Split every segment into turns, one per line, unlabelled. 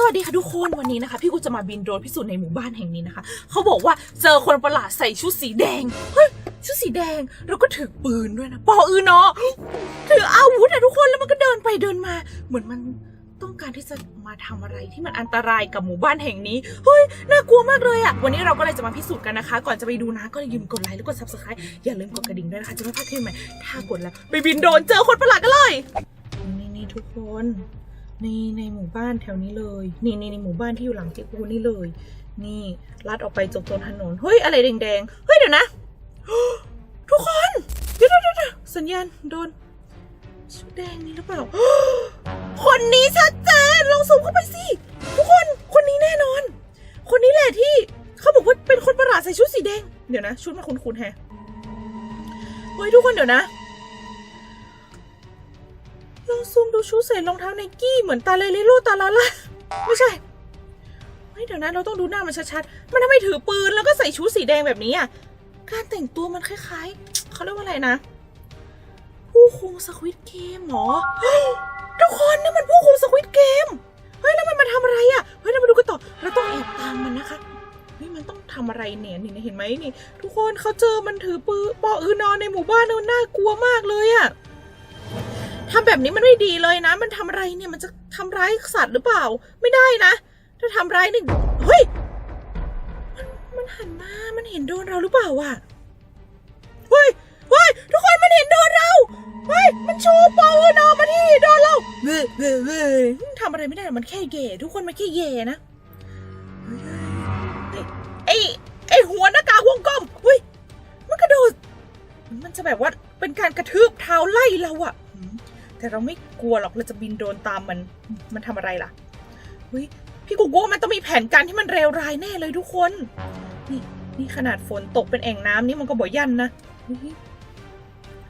สวัสดีค่ะทุกคนวันนี้นะคะ พี่กูจะมาบินโดรนพิสูจน์ในหมู่บ้านแห่งนี้นะคะเขาบอกว่าเจอคนประหลาดใส่ชุดสีแดงเฮ้ยชุดสีแดงแล้วก็ถือปืนด้วยนะปออือเนาะถืออาวุธอะทุกคนแล้วมันก็เดินไปเดินมา เหมือนมันต้องการที่จะมาทำอะไรที่มันอันตรายกับหมู่บ้านแห่งนี้ เฮ้ย น่ากลัวมากเลยอะวันนี้เราก็เลยจะมาพิสูจน์กันนะคะ ก่อนจะไปดูนะ ก็อย่าลืมกดไลค์แล้วกด subscribe อย่าลืมกดกระดิ่งด้วยนะคะ จะไม่พลาดคลิปใหม่ ถ้ากดแล้วไปบินโดรนเจอคนประหลาดกันเลย นี่นี่ทุกคน ในในหมู่บ้านแถวนี้เลย นี่นี่ในหมู่บ้านที่อยู่หลังเจ๊กูนี่เลย นี่ลัดออกไปจบตรงถนนเฮ้ยอะไรแดงๆเฮ้ยเดี๋ยวนะทุกคนเดี๋ยวเดี๋ยวเดี๋ยวสัญญาณโดนชุดแดงนี่หรือเปล่าคนนี้ชัดเจนลองซูมเข้าไปสิทุกคนคนนี้แน่นอน คนนี้แหละที่เขาบอกว่าเป็นคนประหลาดใส่ชุดสีแดงเดี๋ยวนะ ชุดมาคุ้นๆแฮะเฮ้ยทุกคนเดี๋ยวนะ ลองซูมดูชุดใส่รองเท้าไนกี้เหมือนตาเลลิโลตาลาล่าไม่ใช่เฮ้ยเดี๋ยวนะเราต้องดูหน้ามันชัดๆ มันทำไมถือปืนแล้วก็ใส่ชุดสีแดงแบบนี้อะ การแต่งตัวมันคล้ายๆ เขาเรียกว่าอะไรนะ ผู้คุมสควิตเกมหรอ เฮ้ยทุกคนนี่มันผู้คุมสควิตเกม เฮ้ยแล้วมันมาทำอะไรอะ เฮ้ยเรามาดูกันต่อ เราต้องแอบตามมันนะคะเฮ้ยมันต้องทำอะไรเนี่ยนี่เห็นไหมนี่ ทุกคนเขาเจอมันถือปืนปออือนอนในหมู่บ้านแล้วน่ากลัวมากเลยอะ ทำแบบนี้มันไม่ดีเลยนะ มันทำอะไรเนี่ยมันจะทำร้ายสัตว์หรือเปล่า ไม่ได้นะ ถ้าทำร้ายนี่เฮ้ยมันมันหันมา มันเห็นโดนเราหรือเปล่าอะเฮ้ยเฮ้ยทุกคนมันเห็นโดนเราเฮ้ยมันชูปืนออกมาที่โดนเราเว้ยเว้ยเว้ยทำอะไรไม่ได้มันแค่เย่ทุกคนมันแค่เย่นะเฮ้ยไอ้ไอ้หัวหน้ากาวงกลมเฮ้ยมันกระโดดมันจะแบบว่าเป็นการกระทืบเท้าไล่เราอะ แต่เราไม่กลัวหรอกเราจะบินโดรนตามมัน มันทำอะไรล่ะเฮ้ยพี่กูกลัวมันต้องมีแผนการที่มันเลวร้ายแน่เลยทุกคน นี่นี่ขนาดฝนตกเป็นแอ่งน้ำนี่มันก็บ่ยันนะ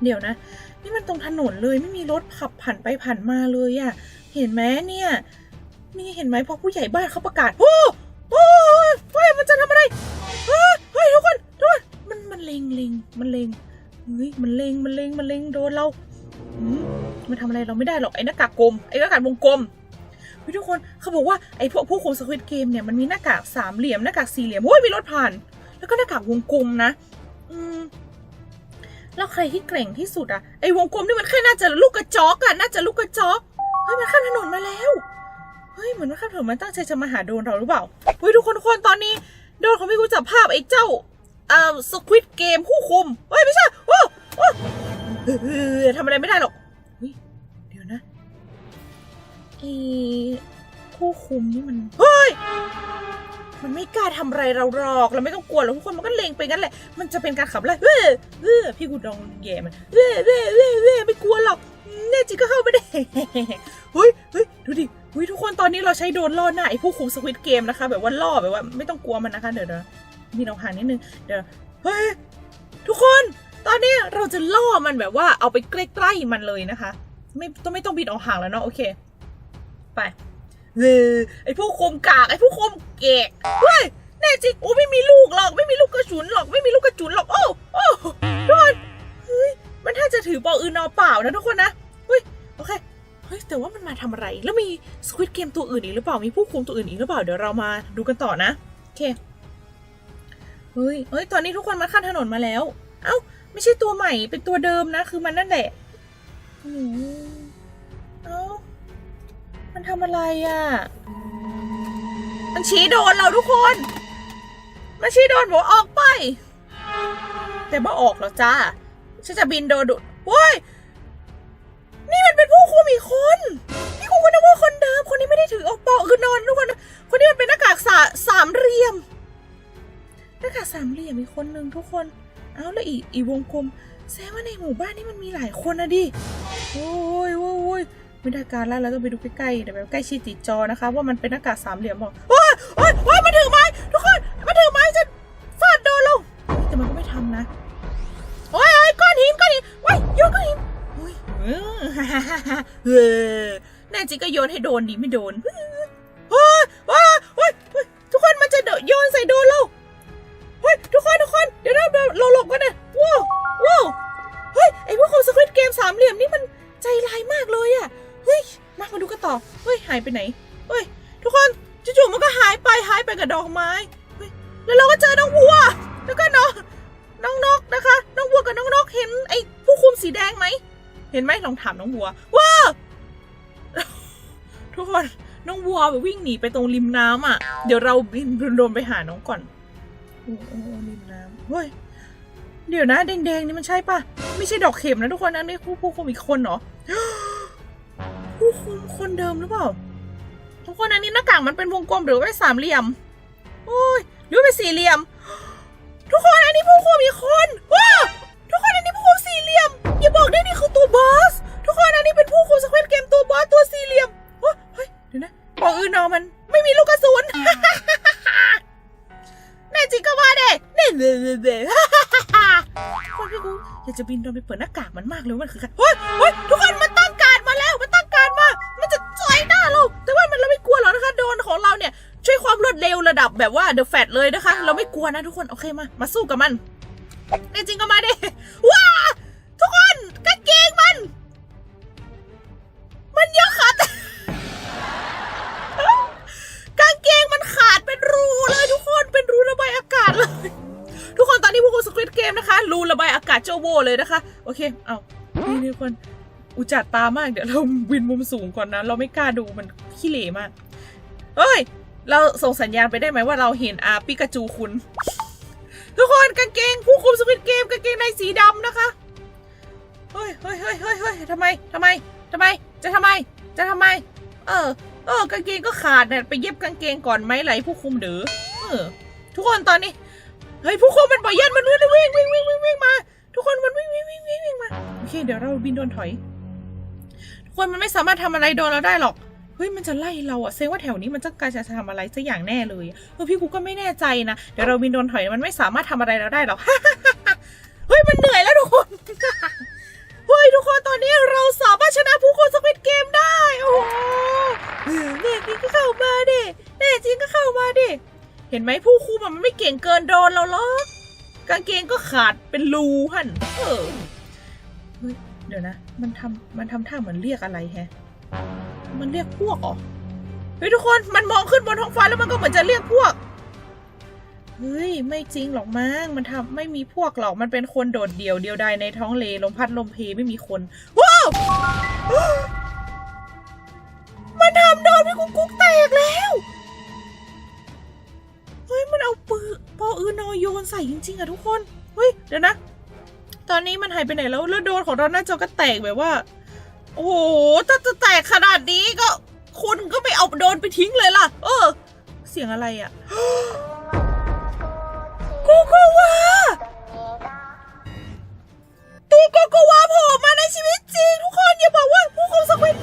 เดี๋ยวนะ นี่มันตรงถนนเลยไม่มีรถขับผ่านไปผ่านมาเลยอะเห็นไหมเนี่ย นี่เห็นไหมพอผู้ใหญ่บ้านเขาประกาศโอ้โอ้เฮ้ยมันจะทำอะไรเฮ้ยทุกคนทุกคนมันมันเลงเลงมันเลงเฮ้ยมันเล็งมันเล็งมันเล็งโดนเรา มันทำอะไรเราไม่ได้หรอก ไอ้หน้ากากกลม ไอ้หน้ากากวงกลมทุกคนเขาบอกว่าไอ้พวกผู้คุมสควิตเกมเนี่ยมันมีหน้ากากสามเหลี่ยมหน้ากากสี่เหลี่ยมโอ้ยมีรถผ่าน แล้วก็หน้ากากวงกลมนะ อืมแล้วใครที่เก่งที่สุดอะไอ้วงกลมนี่มันแค่น่าจะลูกกระจอกอะน่าจะลูกกระจอกเฮ้ยมันข้ามถนนมาแล้วเฮ้ยเหมือนมันข้ามถนนมันตั้งใจจะมาหาโดนเราหรือเปล่าเฮ้ยทุกคนทุกคนตอนนี้ โดนเของพี่กูจับภาพไอ้เจ้าเอ่อสควิตเกมผู้คุมเฮ้ยไม่ใช่โอ้โอ้ ทำอะไรไม่ได้หรอกเดี๋ยวนะไอ้ผู้คุมนี่มัน เฮ้ย มันไม่กล้าทำอะไรเราหรอก เราไม่ต้องกลัวหรอกทุกคนมันก็เลงไปงั้นแหละ มันจะเป็นการขับไล่เฮ้ยเฮ้ยพี่กูดองแย่มันเฮ้ยเฮ้ยเฮ้ยเฮ้ยไม่กลัวหรอกแน่จริงก็เข้าไปได้เฮ้ยเฮ้ยดูดิเฮ้ยทุกคนตอนนี้เราใช้โดนล่อหน้าไอ้ผู้คุมสควิตเกมนะคะ แบบว่าล่อแบบว่า ไม่ต้องกลัวมันนะคะ เดี๋ยวนะมีเราห่างนิดนึง เดี๋ยว เฮ้ยทุกคน ตอนนี้เราจะล่อมันแบบว่าเอาไปใกล้ๆมันเลยนะคะ ไม่ต้องไม่ต้องบินออกห่างแล้วเนาะโอเค ไปเออไอผู้คมกากไอผู้คมเกกเฮ้ยแน่จริงโอ้ไม่มีลูกหรอก ไม่มีลูกกระสุนหรอก ไม่มีลูกกระสุนหรอก โอ้โอ้ทุกคนเฮ้ยมันถ้าจะถือปออื่นนอเปล่านะทุกคนนะเฮ้ยโอเคเฮ้ยแต่ว่ามันมาทำอะไร แล้วมีสควิตเกมตัวอื่นอีกหรือเปล่า มีผู้คุมตัวอื่นอีกหรือเปล่า เดี๋ยวเรามาดูกันต่อนะ โอเค เฮ้ยเฮ้ย ตอนนี้ทุกคนมาข้ามถนนมาแล้ว เอ้า ไม่ใช่ตัวใหม่เป็นตัวเดิมนะ คือมันนั่นแหละเอ้ามันทำอะไรอะ่ะ มันชี้โดนเราทุกคน มันชี้โดนบอกออกไป แต่บ่ออกหรอกจ้าฉันจะบินโดนดุเว้ยนี่มันเป็นผู้คุมอีกคน นี่คุมก็นึกว่าคนเดิม คนนี้ไม่ได้ถือออกปอกคือนอนทุกคนคนนี้มันเป็นหน้ากากสาสามเหลี่ยมหน้ากากสามเหลี่ยมอีกคนหนึ่งทุกคน เอาแล้วอีอีวงกลมแสดงว่าในหมู่บ้านนี่มันมีหลายคนนะดิโอ้ยโอ้ยโอ้ยไม่ได้การแล้วเราต้องไปดูใกล้ๆเดี๋ยวแบบใกล้ชิดติดจอนะคะ ว่ามันเป็นหน้ากากสามเหลี่ยมบอกโอ้ยโอ้ยโอ้ยมันถือไม้ทุกคนมันถือไม้จะฟาดโดนลงแต่มันก็ไม่ทำนะโอ้ยโอ้ยก้อนหินก้อนหินโอ้ยโยนก้อนหินโอ้ยเออฮ่าฮ่าฮ่าฮ่าเออแน่จริงก็โยนให้โดนดีไม่โดนายไปไหนเฮ้ย ทุกคนจู่ๆมันก็หายไปหายไปกับดอกไม้เฮ้ยแล้วเราก็เจอน้องวัว แล้วก็น้องน้องนกนะคะ น้องวัวกับน้องนกเห็นไอ้ผู้คุมสีแดงไหม เห็นไหมลองถามน้องวัวว้าทุกคนน้องวัวแบบวิ่งหนีไปตรงริมน้ำอะ เดี๋ยวเราบินโดรนไปหาน้องก่อนโอ้โอ้ริมน้ำเฮ้ยเดี๋ยวนะแดงๆนี่มันใช่ปะไม่ใช่ดอกเข็มนะทุกคนนะนี่ผู้ผู้คุมอีกคนเหรอผู้คุมคนเดิมหรือเปล่า ทุกคนอันนี้หน้ากากมันเป็นวงกลมหรือว่าสามเหลี่ยมโอ้ยหรือว่าเป็นสี่เหลี่ยม ทุกคนอันนี้ผู้คุมอีกคนว้าวทุกคนอันนี้ผู้คุมสี่เหลี่ยม อย่าบอกได้นี่คือตัวบอส ทุกคนอันนี้เป็นผู้คุมสควิตเกมตัวบอสตัวสี่เหลี่ยมเฮ้ยเฮ้ยเดี๋ยวนะบอกอื่นนอมันไม่มีลูกกระสุนแน่จริงก็ว่าเด้เน่เน่เน่เน่คนพี่กูอยากจะบินโดนไปเปิดหน้ากากมันมากเลยว่ามันคือใครเฮ้ยเฮ้ยทุกคนมา ของเราเนี่ยช่วยความรวดเร็วระดับแบบว่าเดอะแฟตเลยนะคะ เราไม่กลัวนะทุกคน โอเคมา มาสู้กับมันแน่จริงก็มาดิ ว้า ทุกคนกางเกงมัน มันเยอะขาดกางเกงมันขาดเป็นรูเลยทุกคนเป็นรูระบายอากาศเลย ทุกคนตอนนี้พวกคุณสควิตเกมนะคะ รูระบายอากาศโจโวเลยนะคะ โอเค เอานี่ทุกคนอุจจาตามากเดี๋ยวเราวินมุมสูงก่อนนะ เราไม่กล้าดูมันขี้เหร่มาก เฮ้ย เราส่งสัญญาณไปได้ไหมว่าเราเห็นอาปิกาจูคุณ ทุกคนกางเกงผู้คุมสวิตเกมกางเกงในสีดำนะคะ เฮ้ยเฮ้ยเฮ้ยเฮ้ยเฮ้ยทำไมทำไมทำไม จะทำไม จะทำไม เออ เออกางเกงก็ขาดเนี่ยไปเย็บกางเกงก่อนไหมไหลผู้คุมเด้อเออ ทุกคนตอนนี้ เฮ้ยผู้คุมมันปล่อยยันมันวิ่งวิ่งวิ่งวิ่งวิ่งวิ่งมา ทุกคนมันวิ่งวิ่งวิ่งวิ่งวิ่งมา โอเคเดี๋ยวเราบินโดนถอย ทุกคนมันไม่สามารถทำอะไรโดนเราได้หรอก เฮ้ยมันจะไล่เราอะเซงว่าแถวนี้มันจะการจะทำอะไรสักอย่างแน่เลยเออพี่กูก็ไม่แน่ใจนะเดี๋ยวเราบินโดนถอยมันไม่สามารถทำอะไรเราได้หรอกเฮ้ยมันเหนื่อยแล้วทุกคนเฮ้ยทุกคนตอนนี้เราสามารถชนะผู้คนสควิตเกมได้โอ้โหเออแน่จริงก็เข้ามาดิแน่จริงก็เข้ามาดิเห็นไหมผู้คุมมันไม่เก่งเกินโดนเราหรอกกางเกงก็ขาดเป็นรูหันเออเฮ้ยเดี๋ยวนะ มันทำมันทำท่าเหมือนเรียกอะไรแฮะ มันเรียกพวกเหรอเฮ้ยทุกคนมันมองขึ้นบนท้องฟ้าแล้วมันก็เหมือนจะเรียกพวก เฮ้ย ไม่จริงหรอกมั้งมันทำไม่มีพวกหรอกมันเป็นคนโดดเดี่ยวเดียวดายในท้องเลลมพัดลมเพไม่มีคนว้าวมันทำโดนพี่กุ๊กกุ๊กแตกแล้วเฮ้ยมันเอาปืนปออือนอโยนใส่จริงๆอะทุกคนเฮ้ยเดี๋ยวนะ ตอนนี้มันหายไปไหนแล้วแล้วโดนของเราหน้าจอก็แตกแบบว่า โอ้โหถ้าจะแตกขนาดนี้ก็ คุณก็ไม่เอาโดนไปทิ้งเลยล่ะ เออ เสียงอะไรอะ่ะกูโกวาตัวโกโกวาโผล่มาในชีวิตจริงทุกคนอย่าบอกว่าผู้คุสัควิต